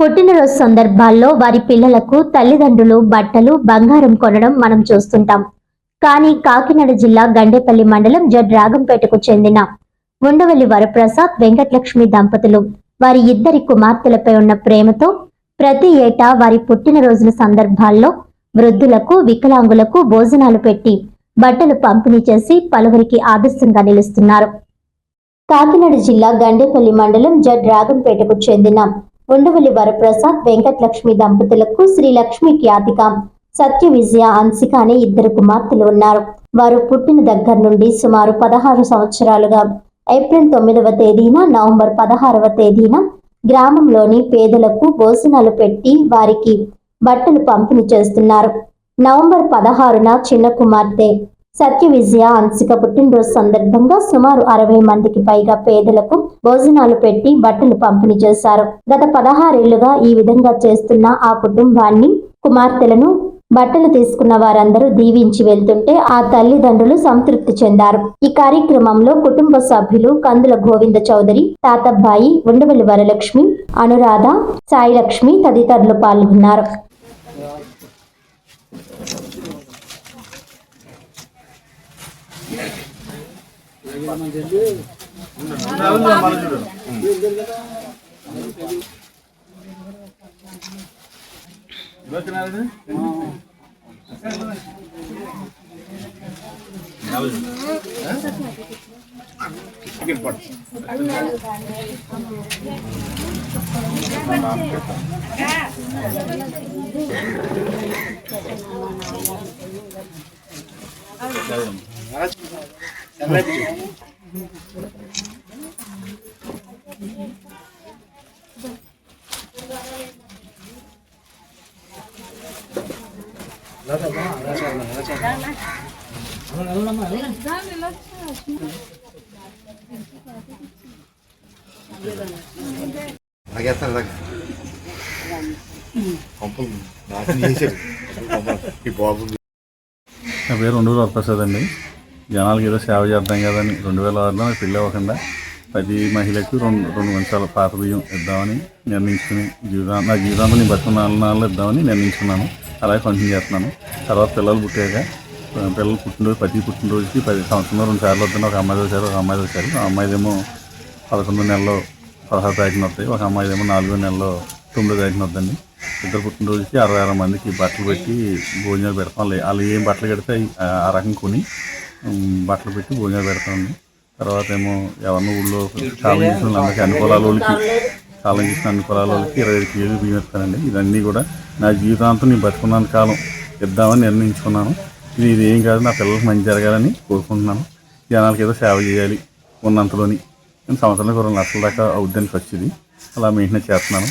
పుట్టినరోజు సందర్భాల్లో వారి పిల్లలకు తల్లిదండ్రులు బట్టలు బంగారం కొనడం మనం చూస్తుంటాం. కానీ కాకినాడ జిల్లా గండేపల్లి మండలం జడ్ రాగంపేటకు చెందిన ఉండవల్లి వరప్రసాద్ వెంకటలక్ష్మి దంపతులు. వారి ఇద్దరి కుమార్తెలపై ఉన్న ప్రేమతో ప్రతి ఏటా వారి పుట్టినరోజుల సందర్భాల్లో వృద్ధులకు వికలాంగులకు భోజనాలు పెట్టి బట్టలు పంపిణీ చేసి పలువురికి ఆదర్శంగా నిలుస్తున్నారు. కాకినాడ జిల్లా గండేపల్లి మండలం జడ్ రాగంపేటకు చెందిన ఉండవల్లి వరప్రసాద్ వెంకటలక్ష్మి దంపతులకు శ్రీ లక్ష్మి ఖ్యాతిక సత్య విజయ అంశిక అనే ఇద్దరు కుమార్తెలు ఉన్నారు. వారు పుట్టిన దగ్గర నుండి సుమారు పదహారు సంవత్సరాలుగా ఏప్రిల్ తొమ్మిదవ తేదీన నవంబర్ పదహారవ తేదీన గ్రామంలోని పేదలకు భోజనాలు పెట్టి వారికి బట్టలు పంపిణీ చేస్తున్నారు. నవంబర్ పదహారున చిన్న కుమార్తె సత్య విజయ అంశిక పుట్టినరోజు సందర్భంగా సుమారు అరవై మందికి పైగా పేదలకు భోజనాలు పెట్టి బట్టలు పంపిణీ చేశారు. గత పదహారేళ్ళుగా ఈ విధంగా చేస్తున్న ఆ కుటుంబాన్ని కుమార్తెలను బట్టలు తీసుకున్న వారందరూ దీవించి వెళ్తుంటే ఆ తల్లిదండ్రులు సంతృప్తి చెందారు. ఈ కార్యక్రమంలో కుటుంబ సభ్యులు కందుల గోవింద చౌదరి తాతబ్బాయి ఉండవల్లి వరలక్ష్మి అనురాధ సాయిలక్ష్మి తదితరులు పాల్గొన్నారు. Gracias. లాగేస్తాను అలాగే పంపలు నాశనం చేశాడు ఈ బాబు నా పేరు ఉండూరు ప్రసాద్ అండి. జనాలకి ఏదో సేవ చేద్దాం కదని రెండు వేల ఆరులో పెళ్ళి అవ్వకుండా ప్రతి మహిళకు రెండు రెండు మంచాల పాత బియ్యం ఇద్దామని నిర్ణయించుకుని జీవితం నా జీవితాంతం నేను బతుకున్న నాలుగు ఇద్దామని నిర్ణయించుకున్నాను. అలాగే కంటిన్యూ చేస్తున్నాను. తర్వాత పిల్లలు పుట్టాక పిల్లలు పుట్టినరోజు ప్రతి పుట్టినరోజుకి పది సంవత్సరంలో రెండు సార్లు వద్దాను ఒక అమ్మాయి వచ్చారు ఒక అమ్మాయి వచ్చారు ఆ అమ్మాయిదేమో పదకొండు నెలలో పదహారు తారీఖున వస్తాయి ఒక అమ్మాయిదేమో నాలుగో నెలలో తొమ్మిదో తారీఖున వద్దండి. ఇద్దరు పుట్టినరోజుకి అరవై అరవై మందికి బట్టలు పెట్టి భోజనాలు పెడతాం. వాళ్ళు ఏం బట్టలు పెడితే అవి ఆ- రకం కొని బట్టలు పెట్టి భోజనాలు పెడతామండి. తర్వాత ఏమో ఎవరిని ఊళ్ళో కాలం చేసిన అందరికీ అన్ని పొలాల వాళ్ళకి కాలం చేసిన అన్ని పొలాల వాళ్ళకి ఇరవై ఐదు కేజీలు బియ్యం ఇస్తానండి. ఇవన్నీ కూడా నా జీవితాంతం నేను బతుకున్నంత కాలం ఇద్దామని నిర్ణయించుకున్నాను. ఇది ఇది ఏం కాదు నా పిల్లలకు మంచి జరగాలని కోరుకుంటున్నాను. జనాలకి ఏదో సేవ చేయాలి ఉన్నంతలోని. నేను సంవత్సరానికి ఒక రెండు లక్షల దాకా అవుద్దని ఖర్చుది అలా మెయింటెనెన్స్ చేస్తున్నాను.